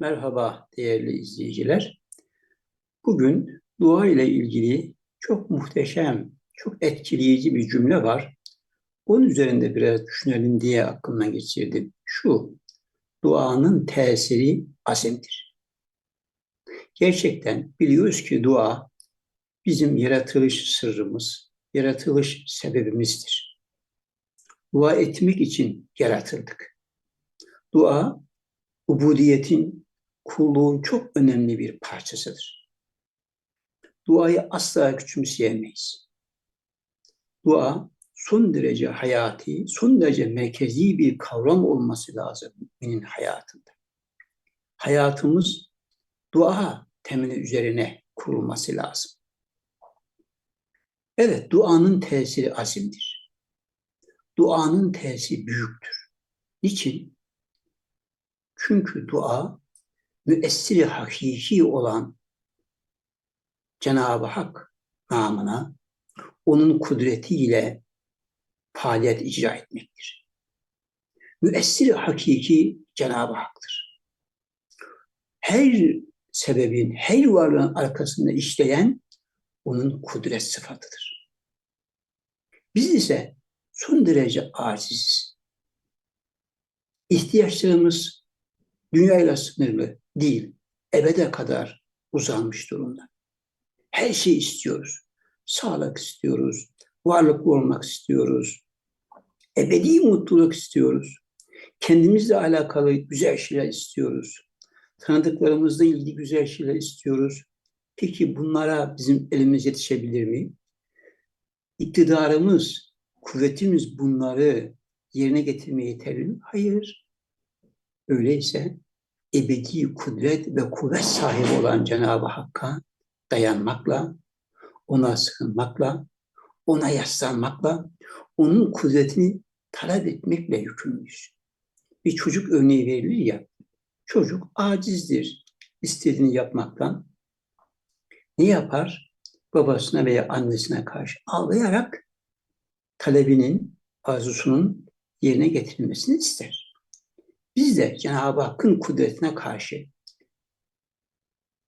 Merhaba değerli izleyiciler. Bugün dua ile ilgili çok muhteşem, çok etkileyici bir cümle var. Onun üzerinde biraz düşünelim diye aklımdan geçirdim. Şu, duanın tesiri azimdir. Gerçekten biliyoruz ki dua bizim yaratılış sırrımız, yaratılış sebebimizdir. Dua etmek için yaratıldık. Dua, ubudiyetin kulluğun çok önemli bir parçasıdır. Duayı asla küçümseyemeyiz. Dua son derece hayati, son derece merkezi bir kavram olması lazım müminin hayatında. Hayatımız dua temeli üzerine kurulması lazım. Evet, duanın tesiri azimdir. Duanın tesiri büyüktür. Niçin? Çünkü dua müessiri hakiki olan Cenab-ı Hak namına onun kudretiyle faaliyet icra etmektir. Müessiri hakiki Cenab-ı Hak'tır. Her sebebin, her varlığın arkasında işleyen onun kudret sıfatıdır. Biz ise son derece aciziz. İhtiyaçlarımız dünyayla sınırlı değil, ebede kadar uzanmış durumda. Her şeyi istiyoruz. Sağlık istiyoruz, varlıklı olmak istiyoruz, ebedi mutluluk istiyoruz. Kendimizle alakalı güzel şeyler istiyoruz. Tanıdıklarımızla ilgili güzel şeyler istiyoruz. Peki bunlara bizim elimiz yetişebilir mi? İktidarımız, kuvvetimiz bunları yerine getirmeye yeterli mi? Hayır. Öyleyse ebedi kudret ve kuvvet sahibi olan Cenab-ı Hakk'a dayanmakla, ona sığınmakla, ona yaslanmakla, onun kudretini talep etmekle yükümlüyüz. Bir çocuk örneği verilir ya, çocuk acizdir istediğini yapmaktan. Ne yapar? Babasına veya annesine karşı ağlayarak talebinin, arzusunun yerine getirilmesini ister. Biz de Cenab-ı Hakk'ın kudretine karşı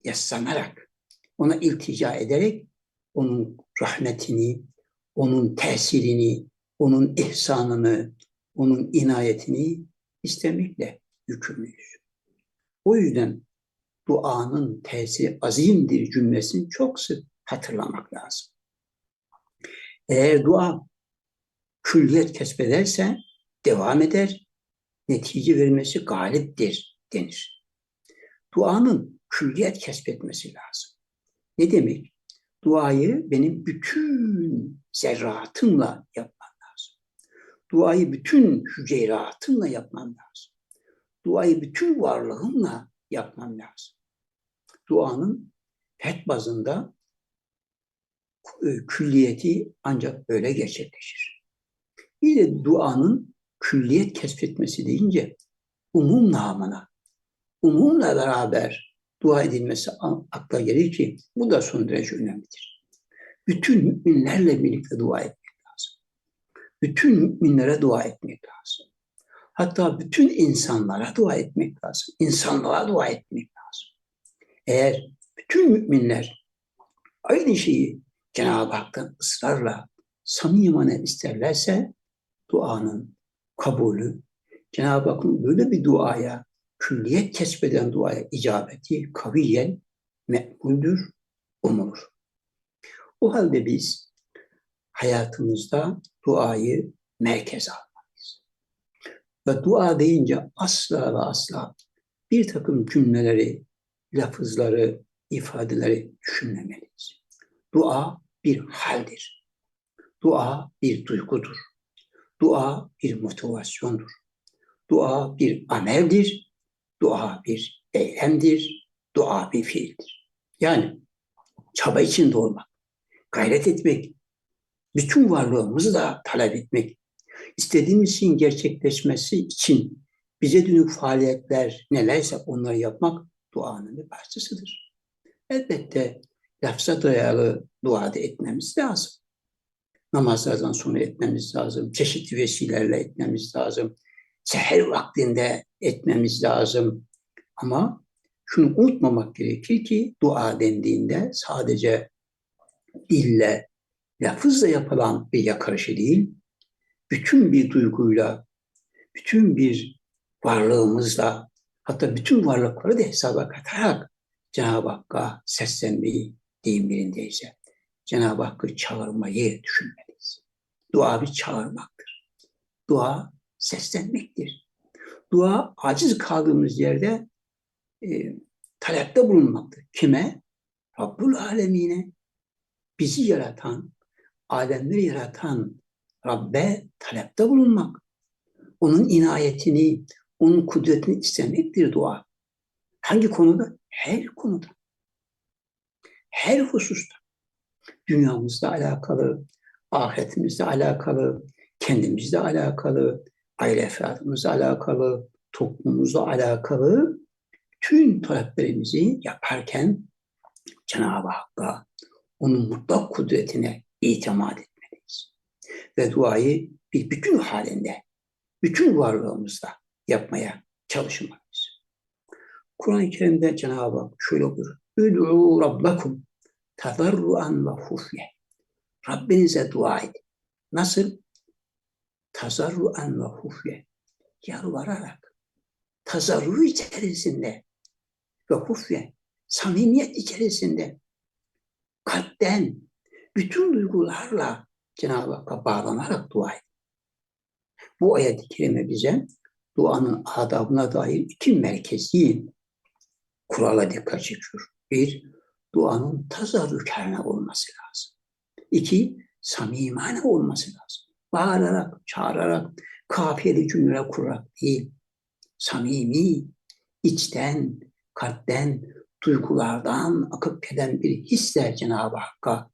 yaslanarak, ona iltica ederek onun rahmetini, onun tesirini, onun ihsanını, onun inayetini istemekle yükümlüyüz. O yüzden duanın tesiri azimdir cümlesini çok sık hatırlamak lazım. Eğer dua külliyet kesbederse devam eder, netice vermesi galiptir denir. Duanın külliyet kesbetmesi lazım. Ne demek? Duayı benim bütün zerratımla yapmam lazım. Duayı bütün hüceyratımla yapmam lazım. Duayı bütün varlığımla yapmam lazım. Duanın fert bazında e, külliyeti ancak böyle gerçekleşir. Bir de duanın külliyet keşfetmesi deyince umum namına, umumla beraber dua edilmesi akla gelir ki bu da son derece önemlidir. Bütün müminlerle birlikte dua etmek lazım. Bütün müminlere dua etmek lazım. Hatta bütün insanlara dua etmek lazım. İnsanlığa dua etmek lazım. Eğer bütün müminler aynı şeyi Cenab-ı Hak'tan ısrarla samimane isterlerse duanın kabulü, Cenab-ı Hakk'ın böyle bir duaya, külliyet kesbeden duaya icabeti kaviyen mekbuldür, umulur. O halde biz hayatımızda duayı merkeze almalıyız. Ve dua deyince asla ve asla bir takım cümleleri, lafızları, ifadeleri düşünmemeliyiz. Dua bir haldir. Dua bir duygudur. Dua bir motivasyondur. Dua bir ameldir. Dua bir eylemdir. Dua bir fiildir. Yani çaba içinde olmak, gayret etmek, bütün varlığımızı da talep etmek, istediğimiz şeyin gerçekleşmesi için bize dönük faaliyetler nelerse onları yapmak duanın bir parçasıdır. Elbette lafza dayalı dua da etmemiz lazım namazlardan sonra etmemiz lazım. Çeşitli vesilelerle etmemiz lazım. Seher vaktinde etmemiz lazım. Ama şunu unutmamak gerekir ki dua dendiğinde sadece dille, lafızla yapılan bir yakarışı değil, bütün bir duyguyla, bütün bir varlığımızla, hatta bütün varlıkları da hesaba katarak Cenab-ı Hakk'a seslenmeyi deyim birindeyse, Cenab-ı Hakk'ı çağırmayı düşünmeliyiz. Dua bir çağırmaktır. Dua seslenmektir. Dua aciz kaldığımız yerde e, talepte bulunmaktır. Kime? Rabbul Alemine. Bizi yaratan, alemleri yaratan Rabbe talepte bulunmak. Onun inayetini, onun kudretini istemektir dua. Hangi konuda? Her konuda. Her hususta. Dünyamızla alakalı, ahiretimizle alakalı, kendimizle alakalı, aile efradımızla alakalı, toplumumuzla alakalı tüm taleplerimizi yaparken Cenab-ı Hakk'a, onun mutlak kudretine itimat etmeliyiz. Ve duayı bir bütün halinde, bütün varlığımızla yapmaya çalışmalıyız. Kur'an-ı Kerim'de Cenab-ı Hak şöyle buyuruyor. Üd'u rabbakum tadarruan ve hufye. Rabbinize dua edin. Nasıl? Tazarruan ve hufye. Yalvararak, tazarru içerisinde ve hufye, samimiyet içerisinde, kalpten, bütün duygularla Cenab-ı Hakk'a bağlanarak dua edin. Bu ayet-i kerime bize duanın adabına dair iki merkezi kurala dikkat çekiyor. Bir, duanın tazarrükâne olması lazım. İki, samimane olması lazım. Bağırarak, çağırarak, kafiyeli cümle kurarak değil, samimi, içten, kalpten, duygulardan akıp gelen bir hisle Cenab-ı Hakk'a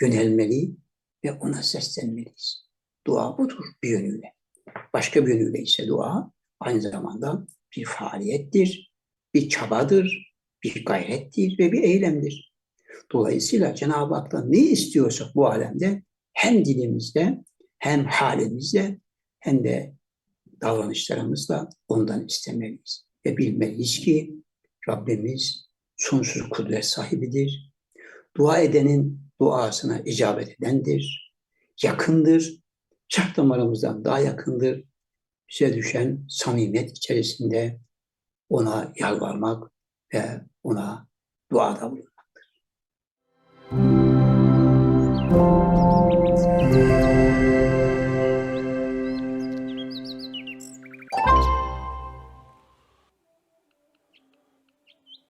yönelmeli ve ona seslenmeliyiz. Dua budur bir yönüyle. Başka bir yönüyle ise dua aynı zamanda bir faaliyettir, bir çabadır, bir gayrettir ve bir eylemdir. Dolayısıyla Cenab-ı Hak'tan ne istiyorsak bu alemde hem dilimizde hem halimizde hem de davranışlarımızla ondan istemeliyiz. Ve bilmeliyiz ki Rabbimiz sonsuz kudret sahibidir. Dua edenin duasına icabet edendir. Yakındır. Çak damarımızdan daha yakındır. Bize düşen samimiyet içerisinde ona yalvarmak ve ona duada bulunmaktır.